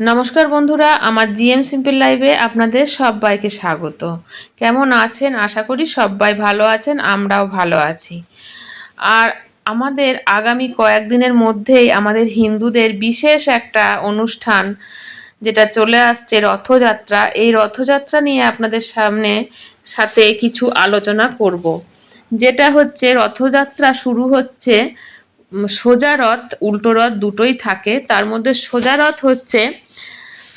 নমস্কার বন্ধুরা, আমার জিএম সিম্পল লাইভে আপনাদের সবাইকে স্বাগত। কেমন আছেন? আশা করি সবাই ভালো আছেন, আমরাও ভালো আছি। আর আমাদের আগামী কয়েকদিনের মধ্যেই আমাদের হিন্দুদের বিশেষ একটা অনুষ্ঠান যেটা চলে আসছে, রথযাত্রা। এই রথযাত্রা নিয়ে আপনাদের সামনে সাথে কিছু আলোচনা করব। যেটা হচ্ছে, রথযাত্রা শুরু হচ্ছে সোজা রথ, উল্টো রথ দুটোই থাকে। তার মধ্যে সোজা রথ হচ্ছে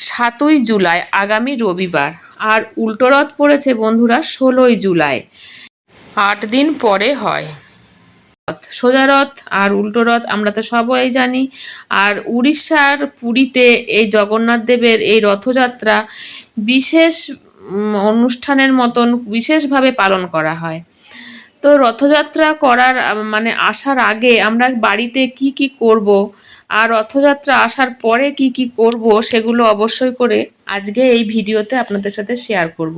সাতই জুলাই, আগামী রবিবার। আর উল্টো রথ পড়েছে বন্ধুরা ষোলোই জুলাই। আট দিন পরে হয়। সোজা রথ আর উল্টো রথ আমরা তো সবাই জানি। আর উড়িষ্যার পুরীতে এই জগন্নাথ দেবের এই রথযাত্রা বিশেষ অনুষ্ঠানের মতন বিশেষভাবে পালন করা হয়। তো রথযাত্রা করার মানে আসার আগে আমরা বাড়িতে কি কি করব আর রথযাত্রা আসার পরে কি কি করব সেগুলো অবশ্যই করে আজকে এই ভিডিওতে আপনাদের সাথে শেয়ার করব।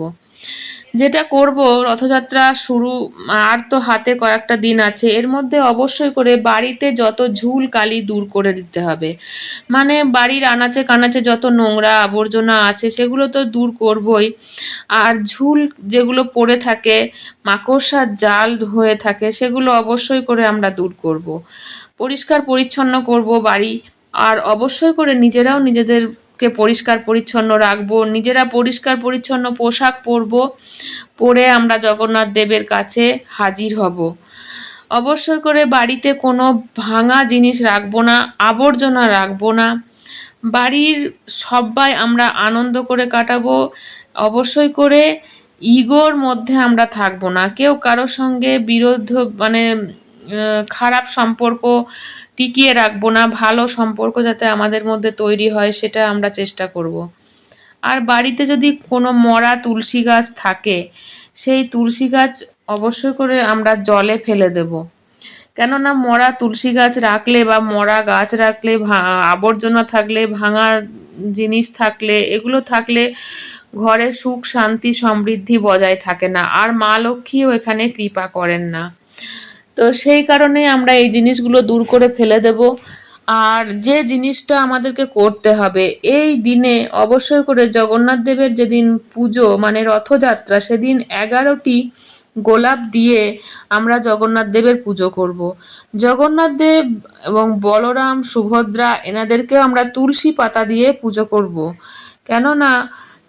যেটা করব, রথযাত্রা শুরু, আর তো হাতে কয়েকটা দিন আছে, এর মধ্যে অবশ্যই করে বাড়িতে যত ঝুল কালি দূর করে দিতে হবে মানে বাড়ির আনাচে কানাচে যত নোংরা আবর্জনা আছে, সেগুলো তো দূর করবই আর ঝুল যেগুলো পড়ে থাকে, মাকড়সার জাল হয়ে থাকে, সেগুলো অবশ্যই করে আমরা দূর করব। পরিষ্কার পরিচ্ছন্ন করব বাড়ি, আর অবশ্যই করে নিজেরাও নিজেদেরকে পরিষ্কার পরিচ্ছন্ন রাখব, নিজেরা পরিষ্কার পরিচ্ছন্ন পোশাক পরব, পরে আমরা জগন্নাথ দেবের কাছে হাজির হব। অবশ্যই করে বাড়িতে কোনো ভাঙা জিনিস রাখব না, আবর্জনা রাখব না। বাড়ির সবাই আমরা আনন্দ করে কাটাবো, অবশ্যই করে ইগোর মধ্যে আমরা থাকব না। কেউ কারোর সঙ্গে বিরোধ মানে খারাপ সম্পর্ক টিকিয়ে রাখব না, ভালো সম্পর্ক যাতে আমাদের মধ্যে তৈরি হয়, সেটা আমরা চেষ্টা করব। আর বাড়িতে যদি কোনো মরা তুলসী গাছ থাকে, সেই তুলসী গাছ অবশ্যই করে আমরা জলে ফেলে দেব। কেননা মরা তুলসী গাছ রাখলে বা মরা গাছ রাখলে আবর্জনা থাকলে, ভাঙা জিনিস থাকলে, এগুলো থাকলে ঘরে সুখ, শান্তি, সমৃদ্ধি বজায় থাকে না। আর মা লক্ষ্মীও এখানে কৃপা করেন না। তো সেই কারণে আমরা এই জিনিসগুলো দূর করে ফেলে দেব। আর যে জিনিসটা আমাদেরকে করতে হবে, এই দিনে অবশ্যই করে জগন্নাথ দেবের যেদিন পুজো মানে রথযাত্রা, সেদিন এগারোটি গোলাপ দিয়ে আমরা জগন্নাথ দেবের পুজো করব। জগন্নাথ দেব এবং বলরাম, সুভদ্রা এনাদেরকেও আমরা তুলসী পাতা দিয়ে পুজো করব। কেননা,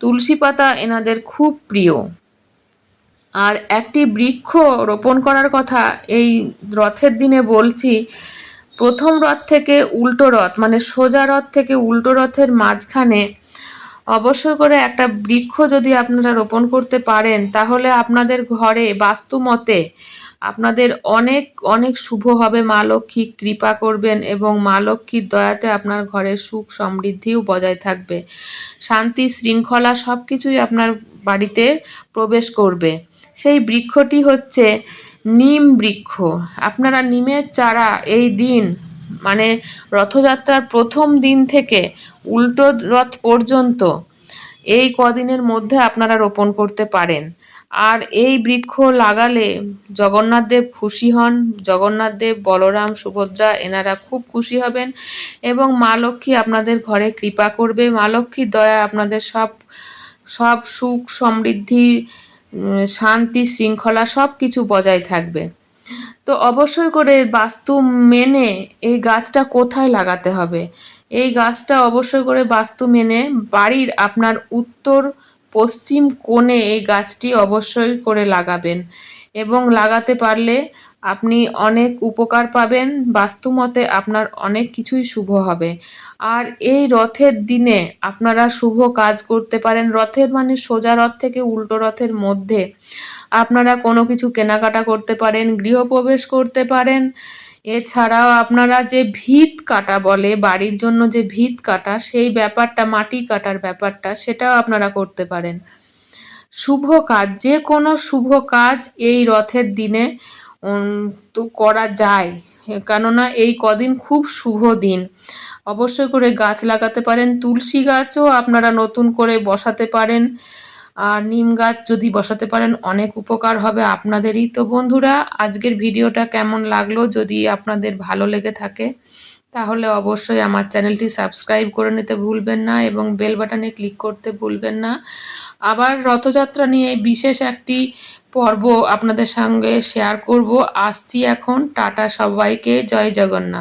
তুলসী পাতা এনাদের খুব প্রিয়। আর একটি বৃক্ষ রোপণ করার কথা এই রথের দিনে বলছি, প্রথম রথ থেকে উল্টো রথ মানে সোজা রথ থেকে উল্টো রথের মাঝখানে অবশ্যই করে একটা বৃক্ষ যদি আপনারা রোপণ করতে পারেন, তাহলে আপনাদের ঘরে বাস্তু মতে আপনাদের অনেক অনেক শুভ হবে। মা লক্ষ্মী কৃপা করবেন এবং মা লক্ষ্মীর দয়াতে আপনার ঘরে সুখ সমৃদ্ধিও বজায় থাকবে। শান্তি, শৃঙ্খলা সব কিছুই আপনার বাড়িতে প্রবেশ করবে। সেই বৃক্ষটি হচ্ছে নিম বৃক্ষ। আপনারা নিমের চারা এই দিন মানে রথযাত্রার প্রথম দিন থেকে উল্টো রথ পর্যন্ত এই কদিনের মধ্যে আপনারা রোপণ করতে পারেন। আর এই বৃক্ষ লাগালে জগন্নাথদেব খুশি হন। জগন্নাথদেব বলরাম, সুভদ্রা এনারা খুব খুশি হবেন এবং মা লক্ষ্মী আপনাদের ঘরে কৃপা করবে। মা লক্ষ্মীর দয়া আপনাদের সব সব সুখ সমৃদ্ধি শান্তি, শৃঙ্খলা সব কিছু বজায় থাকবে। তো অবশ্যই করে বাস্তু মেনে এই গাছটা কোথায় লাগাতে হবে? এই গাছটা অবশ্যই করে বাস্তু মেনে বাড়ির আপনার উত্তর পশ্চিম কোণে এই গাছটি অবশ্যই করে লাগাবেন। এবং লাগাতে পারলে আপনি অনেক উপকার পাবেন, বাস্তুমতে আপনার অনেক কিছুই শুভ হবে। আর এই রথের দিনে আপনারা শুভ কাজ করতে পারেন। রথের মানে সোজা রথ থেকে উল্টো রথের মধ্যে আপনারা কোনো কিছু কেনাকাটা করতে পারেন, গৃহপ্রবেশ করতে পারেন। এছাড়াও আপনারা যে ভিত কাটা বলে, বাড়ির জন্য যে ভিত কাটা, সেই ব্যাপারটা, মাটি কাটার ব্যাপারটা, সেটাও আপনারা করতে পারেন। শুভ কাজ, যে কোনো শুভ কাজ এই রথের দিনে তো করা যায়। কেননা এই কদিন খুব শুভ দিন। অবশ্যই করে গাছ লাগাতে পারেন, তুলসী গাছও আপনারা নতুন করে বসাতে পারেন, আর নিম গাছ যদি বসাতে পারেন, অনেক উপকার হবে আপনাদেরই। তো বন্ধুরা, আজকের ভিডিওটা কেমন লাগল যদি আপনাদের ভালো লেগে থাকে, তাহলে অবশ্যই আমার চ্যানেলটি সাবস্ক্রাইব করে নিতে ভুলবেন না এবং বেল বাটনে ক্লিক করতে ভুলবেন না। আবার রথযাত্রা নিয়ে বিশেষ একটি পর্ব আপনাদের সঙ্গে শেয়ার করব। আসছি এখন। টাটা সবাইকে। জয় জগন্নাথ।